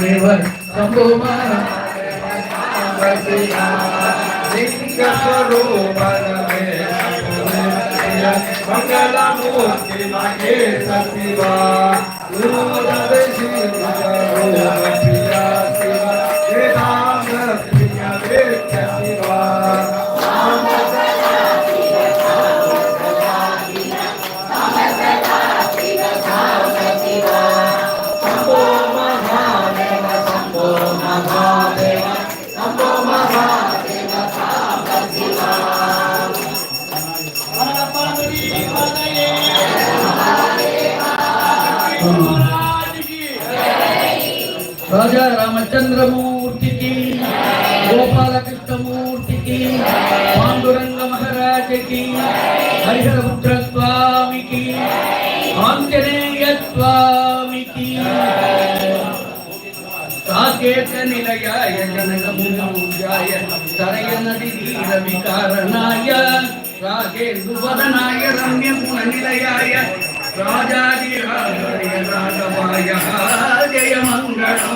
தேவர் மங்களமூர்த்தி மகேஷ் சிவா குருதேசி சிவா சிவா గోపాలకృష్ణమూర్తికి పాండురంగ మహారాజకి హరిహరపుత్ర స్వామికి ఆంజనేయ స్వామికి సాకేత నిలయాయ జనకముజాయ తరయ నది తీర వికారణాయ రాజేందువదనాయ రమ్యమున నిలయాయ రాజాదిరాజాయ రాఘవాయ జయ మంగళం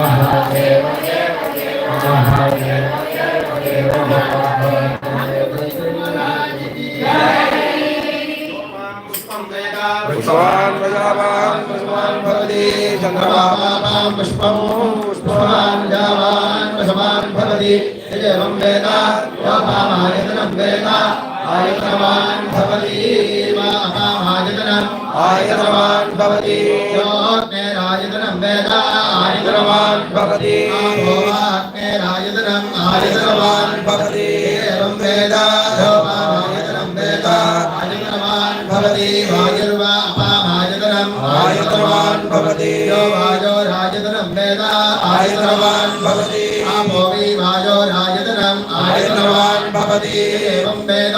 మహాదేవ మహాదేవ దేవ పుష్పవాన్ ప్రజావాన్ పుష్పవాన్ భవతి చంద్రబాబాం పుష్పం పుష్పవాన్ జావాన్ పుష్పవాన్ భవతి. ఏవం వేద యోపామాయతనం వేద ఆయతవాన్ భవతి మాహామాయతనం ఆయతవాన్ రాజతనం వేద. भवति योऽग्नेरायतनं वेद आयतनवान् भवति आपोवाग्नेरायतनम् आयतनवान् भवति एवं वेद योपामायतनं वेद आयतनवान् भवति वायुर्वा अपामायतनम् आयतनवान् भवति यो वायो राजतनं वेद आयतनवान् भवति आपो वै वायो राजतनम् आयतनवान् भवति एवं वेद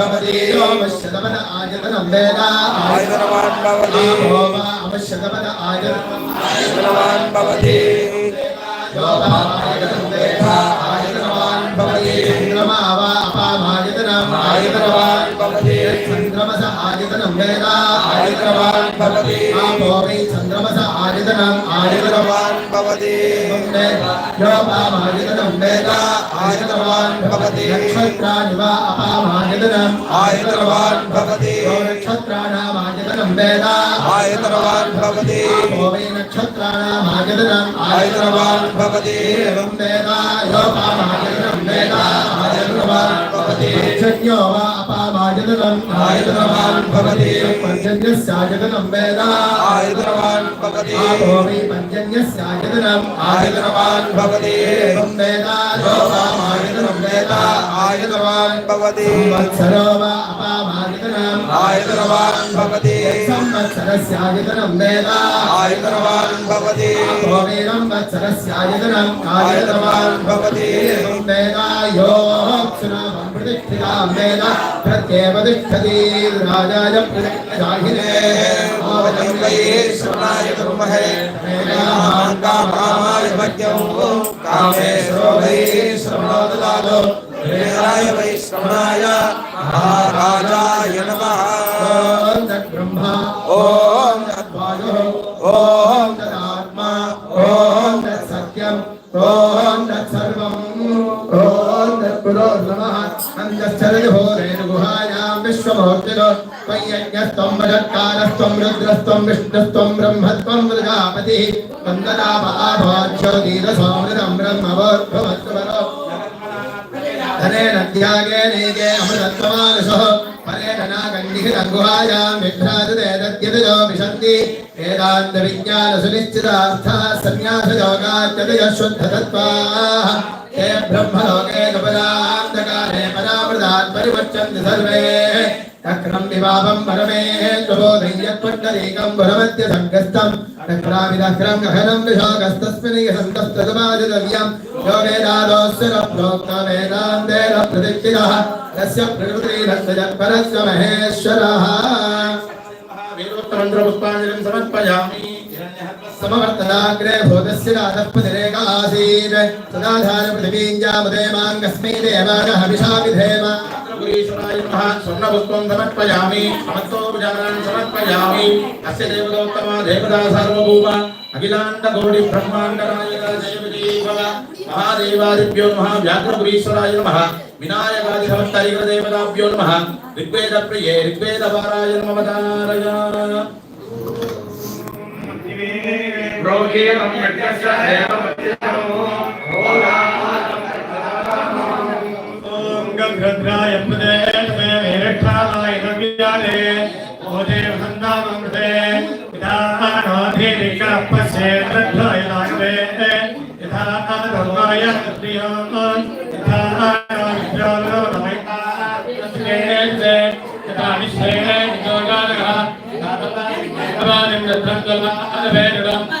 आयतनवान् भवति यो पश्यतपन आयतनं वेद आयतनवान् भवति आपो वा अपश्यतपन आयतनम् आयतनवान् भवति योपामायतनं वेद आयतनवान् भवति चन्द्रमा वा अपामायतनम् आयतनवान् भवति चन्द्रमस आयतनं वेद आयतनवान् भवति आपो वै चन्द्रमस आयतनम् आयतनवान् भवति योपामायतनं वेद आयतनवान् भवति नक्षत्राणि वा अपामायतनम् आयतनवान् भवति नक्षत्राणामायतनं वेद आयतनवान् भवति आपो वै नक्षत्राणामायतनम् आयतनवान् भवति एवं वेद योपामायतनं वेद आयतनवान् भवति यज्ञो वा अपामायतनम् आयतनवान् भवति पर्जन्यस्यायतनं वेद आयतनवान् भवति आपो वै पर्जन्यस्यायतनम् आयतनवान् भवति एवं वेद योपामायतनं वेद आयतनवान् भवति संवत्सरो वा अपामायतनम् आयतनवान् भवति संवत्सरस्यायतनं वेद आयतनवान् भवति आपो वै संवत्सरस्यायतनम् आयतनवान् भवति एवं वेद योऽक्षुनामं प्रतिष्ठितां वेद प्रत्येव तिष्ठति राजाय प्रतिष्ठाहिने आवतं वै श्रवणाय कुर्महे वेदाहां कामाय भज्यं कामेश्वरो वै श्रवणो ददातु वेदाय वै श्रवणाय महाराजाय नमः ॐ तद्ब्रह्मा ॐ तद्वायुः ॐ नमः अन्तश्चरयुहोरेणुगुहायां विश्वमूर्तिरो त्वय्यज्ञस्त्वं वजत्कारस्त्वं रुद्रस्त्वं विष्णुस्त्वं ब्रह्मत्वं मृगापतिः वन्दनाभाज्योतिरसोमृतं ब्रह्मवोद्भवत्वरो धनेन त्यागे नेगे अमृतत्वमानसः परेण नागण्डिहितगुहायां विभ्राजते दद्यतयो विशन्ति वेदान्तविज्ञानसुनिश्चितार्थः सन्न्यासयोगात्यतयः शुद्धतत्त्वाः ते ब्रह्मलोके कपदान्तकाले तात्परिवर्चन्ति सर्वे। तक्रम् विभावम् परमेः त्वबोधयत्पट्टरेकम् वरमद्य सङ्गस्तम् तक्राविदक्रम् गहनम् विशोकस्तस्मिन् सन्तस्तदुपादितव्यम् यो वेदादोऽस्वर प्रोक्त वेदान्तेन प्रतिष्ठितः। तस्य प्रकृतिरत्तजत्परस्य महेश्वरः। वेदोत्तरन्त्रपुष्पाञ्जलिम् समर्पयामि। समवर्तनाग्रे भूतस्य राधःपतिरेक आसीत् सदाधारपृथिवीञ्जामुदे माङ्गस्मै देवानः हविषा विधेम पुरीश्वराय नमः स्वर्णपुष्पं समर्पयामि समस्तोपचारान् समर्पयामि अस्य देवदोत्तमा देवता सार्वभौम अखिलाण्डकोटि ब्रह्माण्डनायक जयविजयीभव महादेवादिभ्यो नमः व्याघ्रपुरीश्वराय नमः विनायकादिसमस्तैकदेवताभ्यो नमः ऋग्वेदप्रिये ऋग्वेदपाराय नमवतारय रोगेयं यज्ञस्य ॐ गभद्राय पदे नमे मेरक्षाय नव्याले ओदे वन्दामृते पितानोधिरिकपसे तद्धय नागवे यथा धर्माय प्रियं यथा नाग्रो नमः तस्मेते यथा निश्चयेन योगादः तथा तथा तथा तथा तथा तथा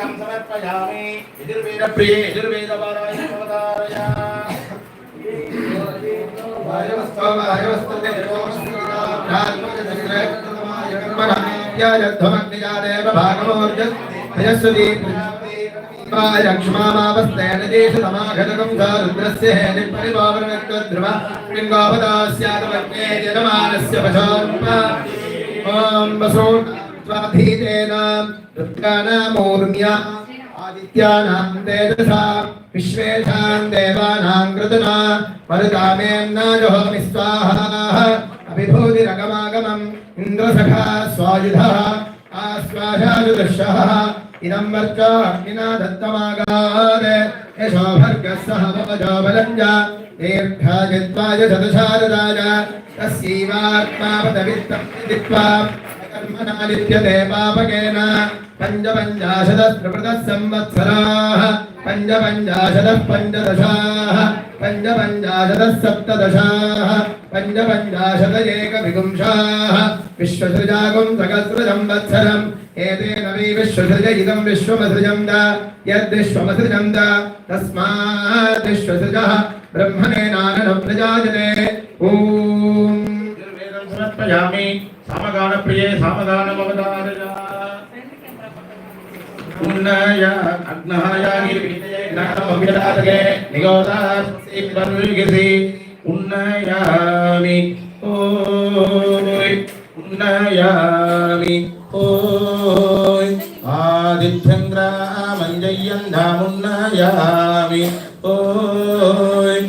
సమర్పయామి యజుర్వేద ప్రియ యజుర్వేద పారాయణ అవతారయ వాయవస్తో వాయవస్తో ధ్రుమగ్నిజాదేవ భాగమోర్జస్ భయస్వదీ లక్ష్మామావస్తేన దేశతమాఘటకం రుద్రస్య హేనిపరివావరణత్వద్రువ లింగోపదాస్యాదవగ్నే జనమానస్య పశోన్మ ఓం వసో స్వాధీనేన రుద్రానామూర్మ్య ఆదిత్యానాం తేజసా విశ్వేషాం దేవానాం కృతనా మరుతామేన్నాజహోమి స్వాహా అభిభూతిరగమాగమం ఇంద్రసఖా స్వాయుధः ఆశ్వాసాదుదృశ్యः ఇదం వర్చో అగ్నినా దత్తమాగాద్ యశో భర్గः సహ భవజో బలంజ దీర్ఘాజిత్వాయ శతశారదాయ తస్యైవాత్మా పదవిత్తం దిత్వా कर्मणालिप्यते पापकेन पञ्चपञ्चाशदस्त्रिभृतः संवत्सराः पञ्चपञ्चाशदः पञ्चदशाः पञ्चपञ्चाशदः सप्तदशाः पञ्चपञ्चाशद एकविपुंशाः विश्वसृजागुं सहस्रसंवत्सरम् एतेन वै विश्वसृज इदं विश्वमसृजं द यद्विश्वमसृजं द तस्मात् विश्वसृजः ब्रह्मणेनानप्रजायते ॐ प्रजामि సమగాన ప్రియే సామగానమవతారయ ఉన్నయ అగ్నహాయ నిర్విణయే నిగోదాసి పర్విగిసి ఉన్నయామి ఓయ్ ఉన్నయామి ఓయ్. ఆదిత్యంగ్రామంజయ్యంధామున్నయామి ఓయ్.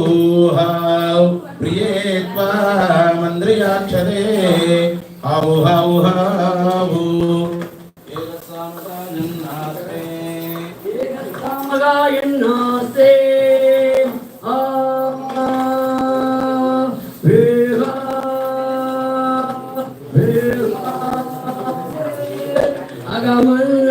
జౌనౌహావ్ ప్రియే ಮಂದ್ರಿಯಾಕ್ಷರೇ ಹಾವು ಹಾವು ಹಾವು ಎನ್ನಾಸೆ ಅಗಮನ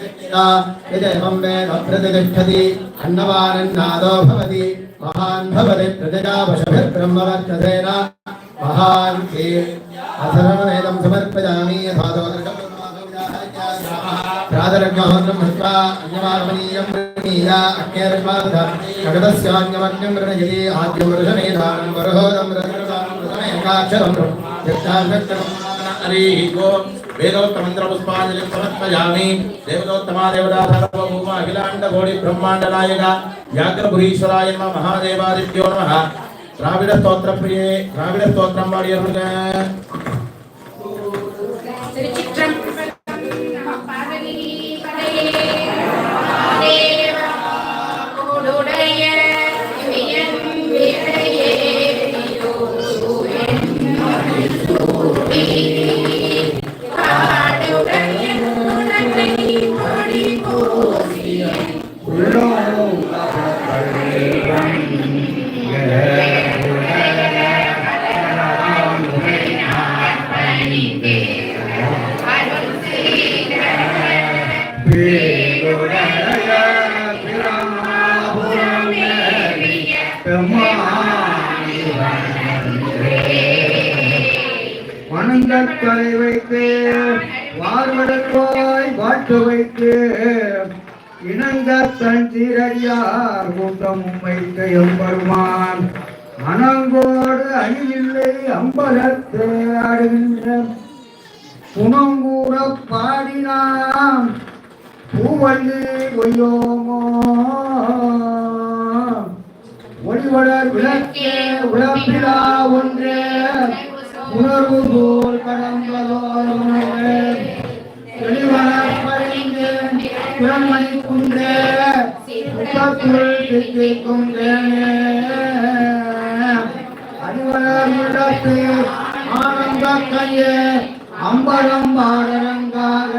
యదేవం వేద ప్రతిష్టతి అన్నవానన్నాదో భవతి మహాన్ భవతి ప్రజయా వశభిర్బ్రహ్మవర్చసేన మహాన్ అసర్వవేదం సమర్పయామి యథాదో ప్రాదరగ్మహోత్రం హృత్వా అన్యమాగమనీయం ప్రణీయ అగ్నేరస్మాద్ జగదస్యాన్యమగ్నం ప్రణయతి ఆద్యం వృషమేధానం వరహోదం రథమేకాక్షరం హరి ఓం వేదోత్తమంత్ర పుష్పాంజలి సమర్పయామి దేవదోత్తమా దేవతా సర్వభౌమ అఖిలాండ కోడి బ్రహ్మాండ నాయక వ్యాఘ్రపురీశ్వరాయ నమ మహాదేవాదిత్యో నమ. ద్రావిడ స్తోత్ర ప్రియే ద్రావిడ స్తోత్రం వాడి மனங்கற்கரை வைத்து வாழ்வதற்காய் வாட்டு வைத்து இணங்க சந்திரையார் கூட்டம் வைத்து எம்பெருமான் மனங்கோடு அணிவில்லை அம்பலத்து ஆடுகின்ற புனங்கூற பாடினான் பூவல்லி ஒய்யோமோ ஒளிவளர் விளக்கே உழப்பிலா ஒன்றே. உணர்வு போல் கடந்ததோர் தெளிவளர் பறிந்து புறமணி குன்றே. முகத்துள் திக்கும் அடிவளர் விளக்கு ஆனந்த கையே அம்பலம் பாடரங்காக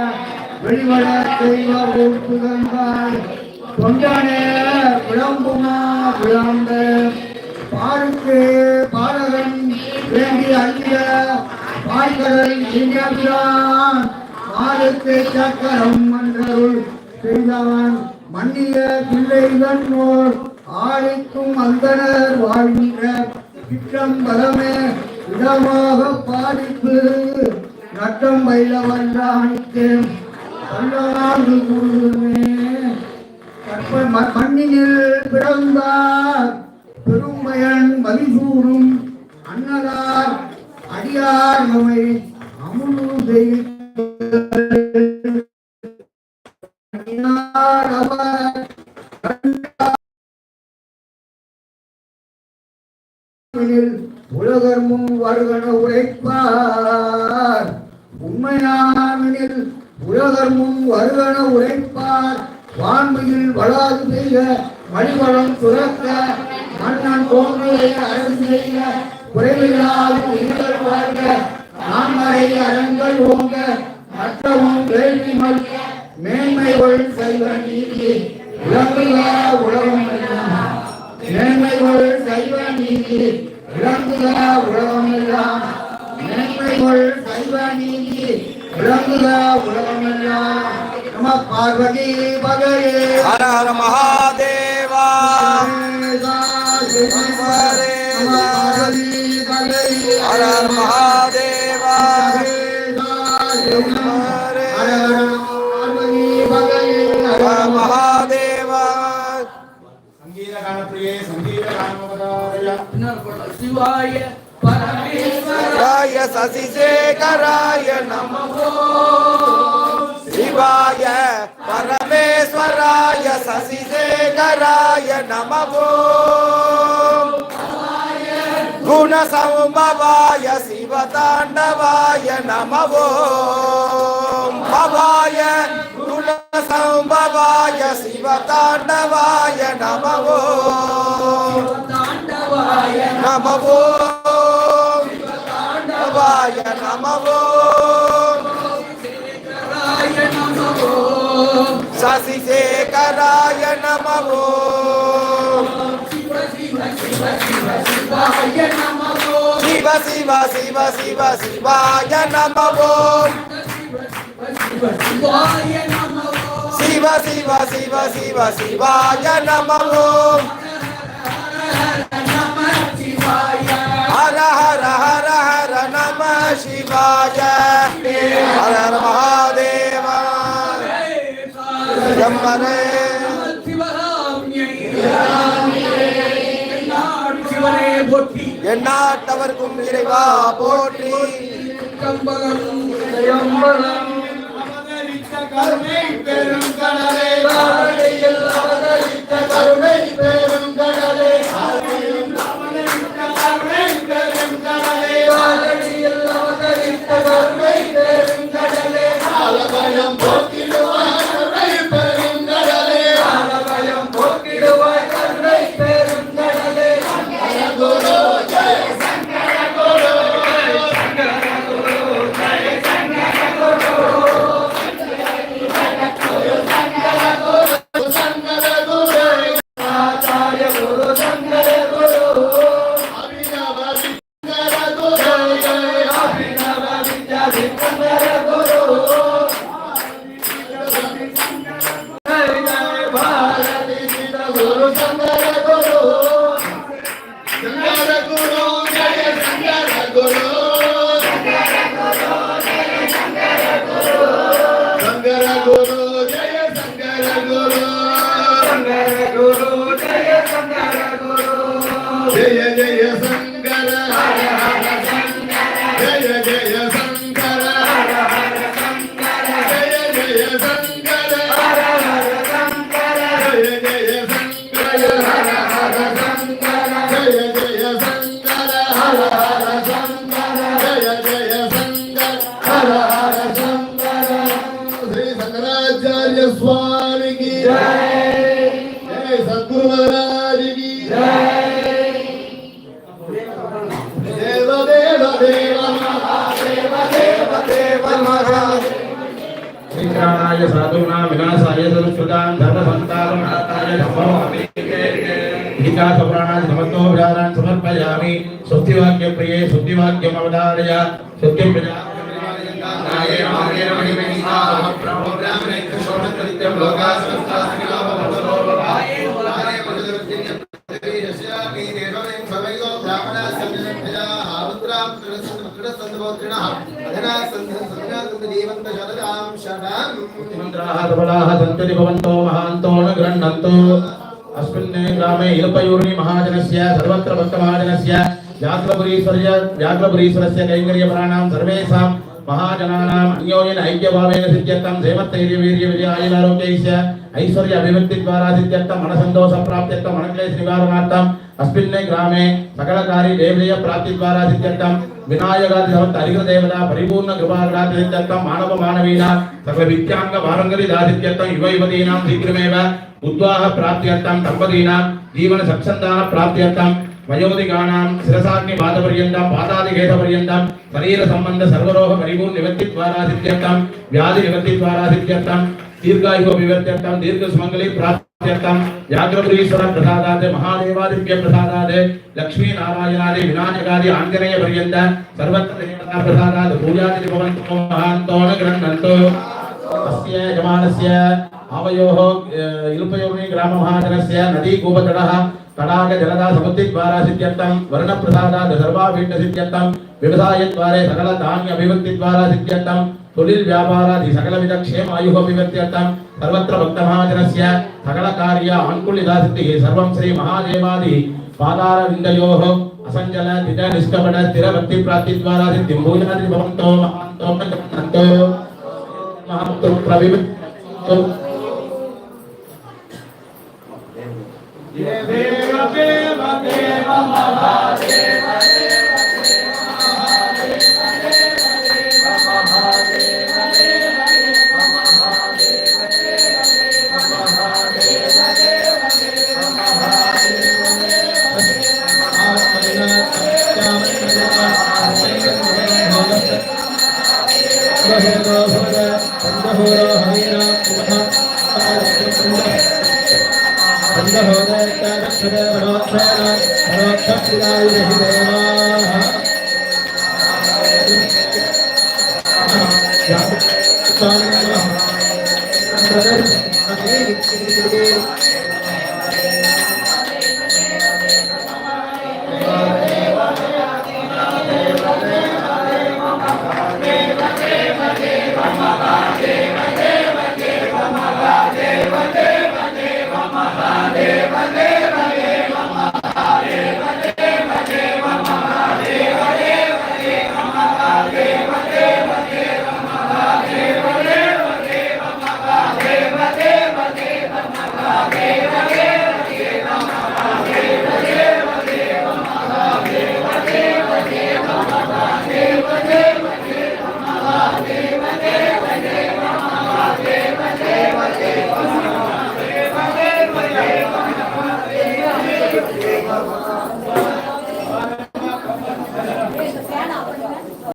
வெளிவள தெய்வ ஊட்டுகந்தாய் தொண்டனே விளம்புமா விளம்பு. பாருக்கு பாலகன் வேண்டி அழிய பாய்கடல் சிங்கபிரான் பாருக்கு சக்கரம் மன்றருள் செய்தவன் மன்னிய பிள்ளைகள் நோர் ஆழிக்கும் அந்தனர் வாழ்கின்ற திட்டம் பலமே இடமாக பாடிப்பு நட்டம் பயிலவல்லானிக்கு கல்லாது முருகனே கற்ப பிறந்தார். பெரும்பயன் மதிசூரும் திருமுள் சைவநீதி விளங்குக உலகமெல்லாம் நம பார்வதி பகவே ஹர ஹர மகாதேவா. சங்கீத காணப்பிரியே சங்கீத காணப்பதாரையா சிவாய. ராய சசிசேகராய நமோ சிவாய பரமேஸ்வராய சசிசேகராய நமோ குணசம்பவாய சிவதாண்டவாய நமோ பவாய குணசம்பவாய சிவதாண்டவாய நமோ தாண்டவாய நமவோ நமவோ నమవో శశిశేఖరాయ నమవో శివ శివ శివ శివ శివాయ నమవో శివ శివ శివ శివ శివాయ నమవో ஹர ஹர ஹர ஹர நம சிவாய ஹர ஹர மகாதேவா ஜம்மரே சிவனே போற்றி எந்நாட்டவர்க்கும் இறைவா போற்றி கம்பகம் கருணை பெருங்கடலே காரணியில் அவதரித்த கருணை பெருங்கடலே கருணை பயம் போ गुरु महाराज की देव देव देव महादेव देव देव महाराज विक्रमाय साधूनां विनाशाय संस्कृतां धर्मसंतारं आताय धम्मोऽपि समर्पयामि सन्तति भवन्तो महान्तो न गृह्णन्तु अस्मिन् ग्रामे इलपयूर्णि महाजनस्य सर्वत्र भक्तमहाजनस्य व्याघ्रपुरीश्वर्य व्याघ्रपुरीश्वरस्य कैङ्कर्यपराणां सर्वेषां महाजनानाम् अन्योन्येन ऐक्यभावेन सिद्ध्यर्थं सेमस्थैर्यवीर्यविजयायुरारोग्यैश्च ऐश्वर्य अभिवृद्धिद्वारा सिद्ध्यर्थं मनसन्तोषप्राप्त्यर्थं అస్మిన్నే గ్రామే సకలకారి దేవీయ ప్రాప్తి ద్వారా సిద్ధ్యర్థం వినాయకాది సమస్త అధిక దేవత పరిపూర్ణ కృపాగ్రా సిద్ధ్యర్థం మానవ మానవీన సకల విద్యాంగ వారంగరి దాసిద్ధ్యర్థం యువ యువతీనాం శీఘ్రమేవ ఉద్వాహ ప్రాప్త్యర్థం దంపతీన జీవన సత్సంతాన ప్రాప్త్యర్థం వయోధిగానాం శిరసాగ్ని పాదపర్యంతం పాదాదికేశపర్యంతం శరీర సంబంధ సర్వరోహ పరిపూర్ణ నివృత్తి ద్వారా సిద్ధ్యర్థం వ్యాధి నివృత్తి ద్వారా సిద్ధ్యర్థం దీర్ఘాయువ వివర్త్యర్థం దీర్ఘ సుమంగళి ప్రాప్త్యర్థం వ్యాఘ్రపురీశ్వర ప్రసాదాదే మహాదేవాదిత్య ప్రసాదాదే లక్ష్మీ నారాయణాది వినాయకాది ఆంజనేయ పర్యంత సర్వత్ర దేవతా ప్రసాదాది పూజాది భవంతో మహాంతోన గ్రంథంతో అస్య యజమానస్య आवयोः इल्पयोनि ग्राममहाजनस्य नदी कूपतटः तडाग जलदा समुद्रि द्वारा सिद्ध्यर्थं वर्णप्रसादात् सर्वाभीष्ट सिद्ध्यर्थं व्यवसायद्वारे सकल धान्य अभिवृद्धि द्वारा सिद्ध्यर्थं തൊഴിൽ വ്യാപാരാദി സകലവിധ ക്ഷേമായുഹോഭിവ്യർത്ഥ്യർത്ഥം സർവത്ര ഭക്തമഹാജനസ്യ സകലകാര്യ ആൺകുള്ളിദാസിദ്ധി സർവം ശ്രീ മഹാദേവാദി പാതാരവിന്ദയോഹ അസഞ്ജല തിര നിഷ്കപട സ്ഥിരഭക്തി പ്രാപ്തി ദ്വാരാ സിദ്ധിം ഭോജനാദി ഭവന്തോ മഹാന്തോ മഹാന്തോ മഹാന്തോ പ്രവിമ ദേവ ദേവ ദേവ മഹാദേവ Amen.